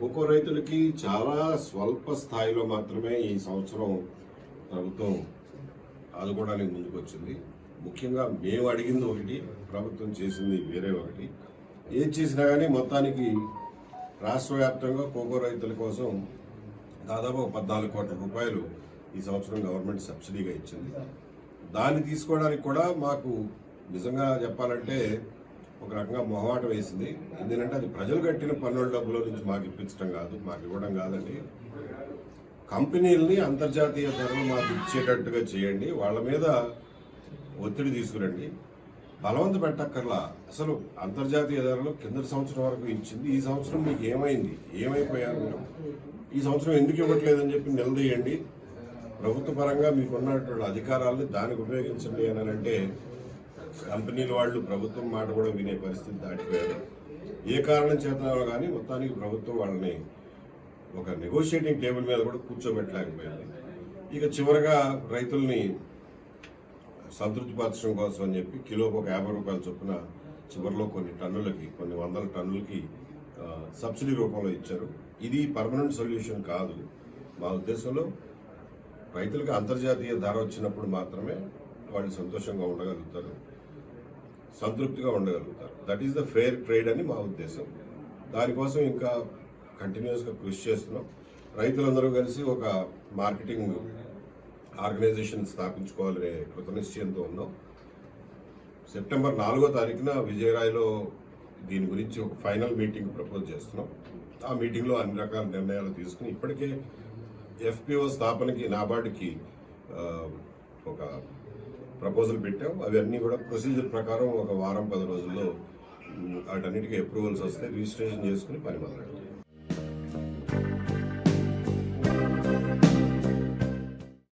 Cocoa రైతులకి చాలా స్వల్ప స్థాయిలో మాత్రమే ఈ సంవత్సరం ప్రభుత్వం ఆదుకోవడానికి ముందుకు వచ్చింది ముఖ్యంగా మేము అడిగింది ఒకటి ప్రభుత్వం చేసింది వేరే ఒకటి. ఏం చేసినా కానీ మొత్తానికి రాష్ట్ర వ్యాప్తంగా కోకో రైతుల కోసం దాదాపు పద్నాలుగు కోట్ల రూపాయలు ఈ సంవత్సరం గవర్నమెంట్ సబ్సిడీగా ఇచ్చింది. దాన్ని తీసుకోవడానికి కూడా మాకు నిజంగా చెప్పాలంటే ఒక రకంగా మొహమాట వేసింది. ఎందుకంటే అది ప్రజలు కట్టిన పన్నుల డబ్బుల నుంచి మాకు ఇప్పించడం కాదు మాకు ఇవ్వడం కాదండి. కంపెనీలని అంతర్జాతీయ ధరలు మాకు ఇచ్చేటట్టుగా చేయండి వాళ్ళ మీద ఒత్తిడి తీసుకురండి. బలవంత పెట్టక్కర్లా. అసలు అంతర్జాతీయ ధరలు కింద సంవత్సరం వరకు ఇచ్చింది. ఈ సంవత్సరం మీకు ఏమైంది? ఏమైపోయారు ఈ సంవత్సరం ఎందుకు ఇవ్వట్లేదని చెప్పి నిలదీయండి. ప్రభుత్వ పరంగా మీకున్నటువంటి అధికారాలని దానికి ఉపయోగించండి అని అంటే కంపెనీల వాళ్ళు ప్రభుత్వం మాట కూడా వినే పరిస్థితి దాటిపోయారు. ఏ కారణం చేతనో కానీ మొత్తానికి ప్రభుత్వం వాళ్ళని ఒక నెగోషియేటింగ్ టేబుల్ మీద కూడా కూర్చోబెట్టలేకపోయింది. ఇక చివరగా రైతుల్ని సంతృప్తిపరచడం కోసం అని చెప్పి కిలోకి ఒక యాభై రూపాయల చొప్పున చివరిలో కొన్ని టన్నులకి కొన్ని వందల టన్నులకి సబ్సిడీ రూపంలో ఇచ్చారు. ఇది పర్మనెంట్ సొల్యూషన్ కాదు. మా ఉద్దేశంలో రైతులకు అంతర్జాతీయ ధర వచ్చినప్పుడు మాత్రమే వాళ్ళు సంతోషంగా ఉండగలుగుతారు. సంతృప్తిగా ఉండగలుగుతారు. That is the fair trade అని మా ఉద్దేశం. దానికోసం ఇంకా కంటిన్యూస్గా కృషి చేస్తున్నాం. రైతులందరూ కలిసి ఒక మార్కెటింగ్ ఆర్గనైజేషన్ స్థాపించుకోవాలనే కృతనిశ్చయంతో ఉన్నాం. సెప్టెంబర్ నాలుగో తారీఖున విజయరాయ్లో దీని గురించి ఒక ఫైనల్ మీటింగ్ ప్రపోజ్ చేస్తున్నాం. ఆ మీటింగ్లో అన్ని రకాల నిర్ణయాలు తీసుకుని ఇప్పటికే ఎఫ్పిఓ స్థాపనకి నాబార్డుకి ఒక ప్రపోజల్ పెట్టాం. అవన్నీ కూడా ప్రొసీజర్ ప్రకారం ఒక వారం పది రోజుల్లో వాటన్నిటికీ అప్రూవల్స్ వస్తే రిజిస్ట్రేషన్ చేసుకుని పని మొదలెడతాం.